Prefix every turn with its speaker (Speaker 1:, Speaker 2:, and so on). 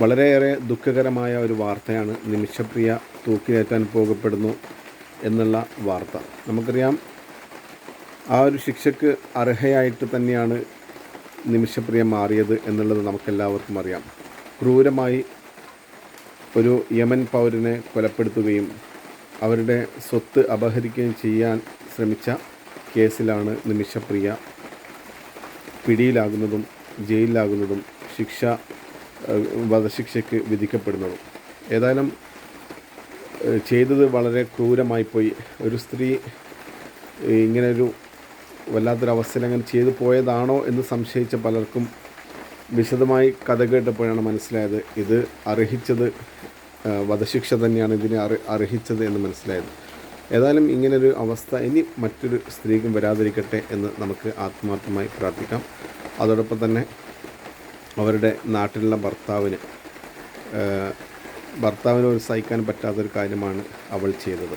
Speaker 1: വളരെയേറെ ദുഃഖകരമായ ഒരു വാർത്തയാണ് നിമിഷപ്രിയ തൂക്കിലേറ്റാൻ പോകപ്പെടുന്നു എന്നുള്ള വാർത്ത. നമുക്കറിയാം ആ ഒരു ശിക്ഷയ്ക്ക് അർഹയായിട്ട് തന്നെയാണ് നിമിഷപ്രിയ മാറിയത് എന്നുള്ളത് നമുക്കെല്ലാവർക്കും അറിയാം. ക്രൂരമായി ഒരു യമൻ പൗരനെ കൊലപ്പെടുത്തുകയും അവരുടെ സ്വത്ത് അപഹരിക്കുകയും ചെയ്യാൻ ശ്രമിച്ച കേസിലാണ് നിമിഷപ്രിയ പിടിയിലാകുന്നതും ജയിലിലാകുന്നതും ശിക്ഷ വധശിക്ഷയ്ക്ക് വിധിക്കപ്പെടുന്നതും. ഏതായാലും ചെയ്തത് വളരെ ക്രൂരമായിപ്പോയി ഒരു സ്ത്രീ ഇങ്ങനൊരു വല്ലാത്തൊരവസ്ഥയിൽ അങ്ങനെ ചെയ്തു പോയതാണോ എന്ന് സംശയിച്ച പലർക്കും വിശദമായി കഥ കേട്ടപ്പോഴാണ് മനസ്സിലായത് ഇത് അർഹിച്ചത് വധശിക്ഷ തന്നെയാണ് ഇതിനെ അറി അർഹിച്ചത് എന്ന് മനസ്സിലായത്. ഏതായാലും ഇങ്ങനൊരു അവസ്ഥ ഇനി മറ്റൊരു സ്ത്രീക്കും വരാതിരിക്കട്ടെ എന്ന് നമുക്ക് ആത്മാർത്ഥമായി പ്രാർത്ഥിക്കാം. അതോടൊപ്പം തന്നെ അവരുടെ നാട്ടിലുള്ള ഭർത്താവിന് ഭർത്താവിനെ ഒരു സഹിക്കാൻ പറ്റാത്തൊരു കാര്യമാണ് അവൾ ചെയ്തത്.